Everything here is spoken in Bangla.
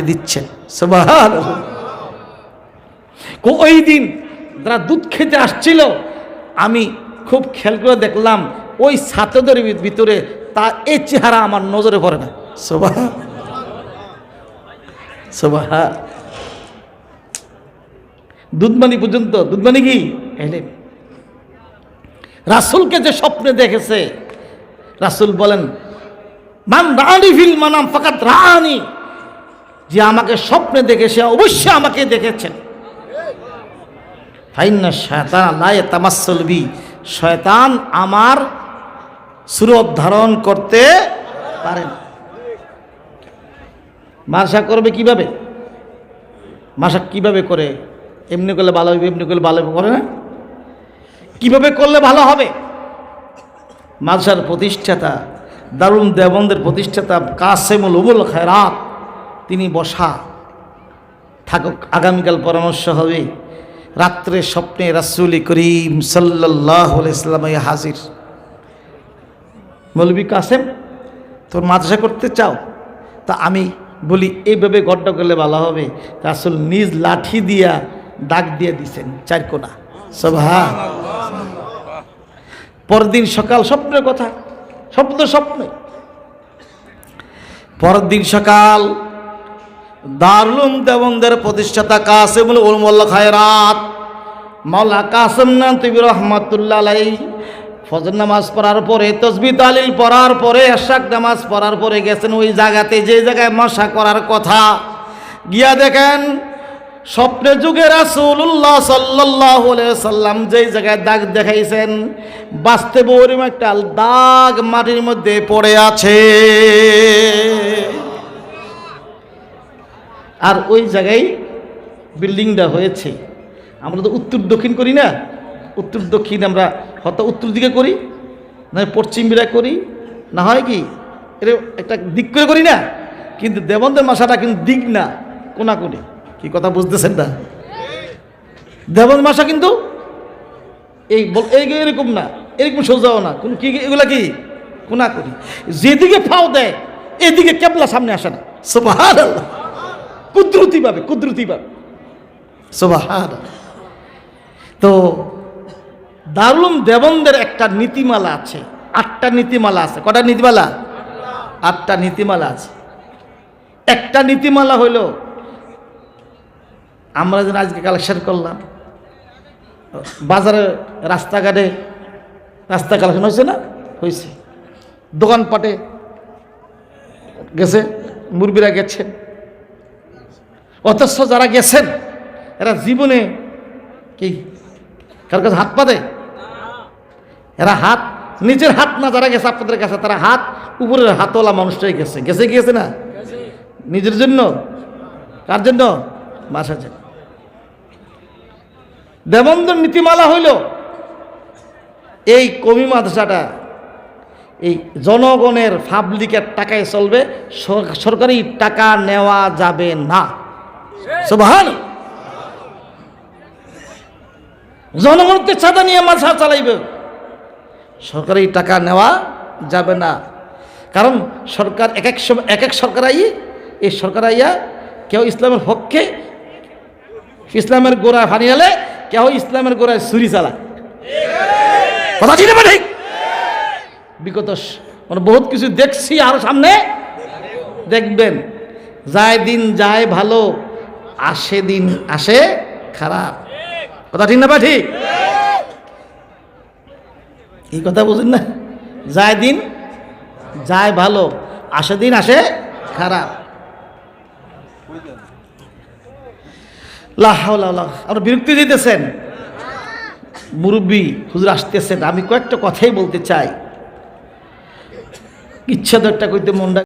দিচ্ছেন। সুবহান ওই দিন যারা দুধ খেতে আসছিল, আমি খুব খেয়াল করে দেখলাম, ওই ছাত্রদের ভিতরে তা এই চেহারা আমার নজরে পড়ে না। সুবহান দুধমানি পর্যন্ত দুধমানি কি? রাসুলকে যে স্বপ্নে দেখেছে, রাসুল বলেন, মান রানি ফিল মানাম ফাকাত রানি যে আমাকে স্বপ্নে দেখে, সে অবশ্যই আমাকে দেখেছেন। ফাইন্না শয়তান তামাসলবি শয়তান আমার সুরত ধারণ করতে পারে না। মাসা করবে কীভাবে? মাসা কীভাবে করে? এমনি করলে ভালো হবে, এমনি করলে ভালো করে না? কীভাবে করলে ভালো হবে? মাদ্রাসার প্রতিষ্ঠাতা দারুণ দেবন্দের প্রতিষ্ঠাতা কাসেমুল উবুল খেরাত তিনি বসা। থাকুক, আগামীকাল পরামর্শ হবে। রাত্রে স্বপ্নে রাসুল করিম সাল্লাহ ইসলাম হাজির। মৌলবী কাসেম, তোর মাদ্রাসা করতে চাও? তা আমি বলি, এইভাবে গড্ড করলে ভালো হবে। রাসুল নিজ লাঠি দিয়া ডাক দিয়ে দিছেন, চার কোনা সভা পরদিন সকাল স্বপ্নের কথা, স্বপ্ন স্বপ্নে। পরের দিন সকাল দারুলুম দেবন্দের প্রতিষ্ঠাতা কাসেমুল উলমুল্লা খায়রাত। মাওলা কাসেম নাম তিবি রহমতুল্লাহ আলাই ফজর নামাজ পড়ার পরে, তসবি তালিল পড়ার পরে, এশাক নামাজ পড়ার পরে গেছেন ওই জায়গাতে, যে জায়গায় মশা করার কথা। গিয়া দেখেন, স্বপ্নে যুগে রাসূলুল্লাহ সাল্লাল্লাহু আলাইহি সাল্লাম যেই জায়গায় দাগ দেখাইছেন বাস্তবে একটা দাগ মাটির মধ্যে পড়ে আছে। আর ওই জায়গায় বিল্ডিংটা হয়েছে। আমরা তো উত্তর দক্ষিণ করি না? উত্তর দক্ষিণ আমরা হয়তো উত্তর দিকে করি, না পশ্চিম বিরা করি, না হয় কি এটা একটা দিক করে করি না? কিন্তু দেবন্দের মাসাটা কিন্তু দিক না কোনা করি কি কথা বুঝতেছেন না? দেবন মাসা কিন্তু এই এরকম না, এরকম সোজাও না। কোন কি, এগুলা কি? করি যেদিকে ফাও দেয়, এদিকে কেবলা সামনে আসে না। সুবহান আল্লাহ কুদরতি পাবে কুদরতি পাবে সুবহান তো দারুম দেবন্দের একটা নীতিমালা আছে, আটটা নীতিমালা আছে। কটা নীতিমালা? আটটা নীতিমালা আছে। একটা নীতিমালা হইল, আমরা যেন আজকে কালেকশন করলাম, বাজারে রাস্তাঘাটে, রাস্তা কালেকশন হয়েছে না? হয়েছে। দোকানপাটে গেছে মুরবিরা গেছেন অথচ যারা গেছেন, এরা জীবনে কি? কার কাছে হাত পাতে এরা হাত, নিজের হাত না যারা গেছে আপনাদের কাছে, তারা হাত উপরের হাতওয়ালা মানুষটাই গেছে। গেছে গিয়েছে না? নিজের জন্য? কার জন্য? মাসা জন্য। দেবন্দর নীতিমালা হইল, এই কমি মাদ্রাসাটা এই জনগণের পাবলিকের টাকায় চলবে সরকারি টাকা নেওয়া যাবে না। সুবহান জনগণকে ছাদা নিয়ে মাথা চালাইবে। সরকারি টাকা নেওয়া যাবে না। কারণ সরকার এক এক সময় এক এক সরকার আই এই সরকার আইয়া কেউ ইসলামের পক্ষে ইসলামের গোড়া ফানিয়ালে কেউ ইসলামের গোড়ায় ছুরি চালায়। বিগত মানে বহুত কিছু দেখছি আরও সামনে। দেখবেন, যায় দিন যায় ভালো। আসে দিন, আসে খারাপ। কথা ঠিক না বা ঠিক? এই কথা বুঝেন না? যায় দিন, যায় ভালো। আসে দিন, আসে খারাপ। আর বিরক্তি দিতেছেন। মুরব্বী হুজুর আসতেছেন, আমি কয়েকটা কথাই বলতে চাই। ইচ্ছা দরটা কইতে মনটা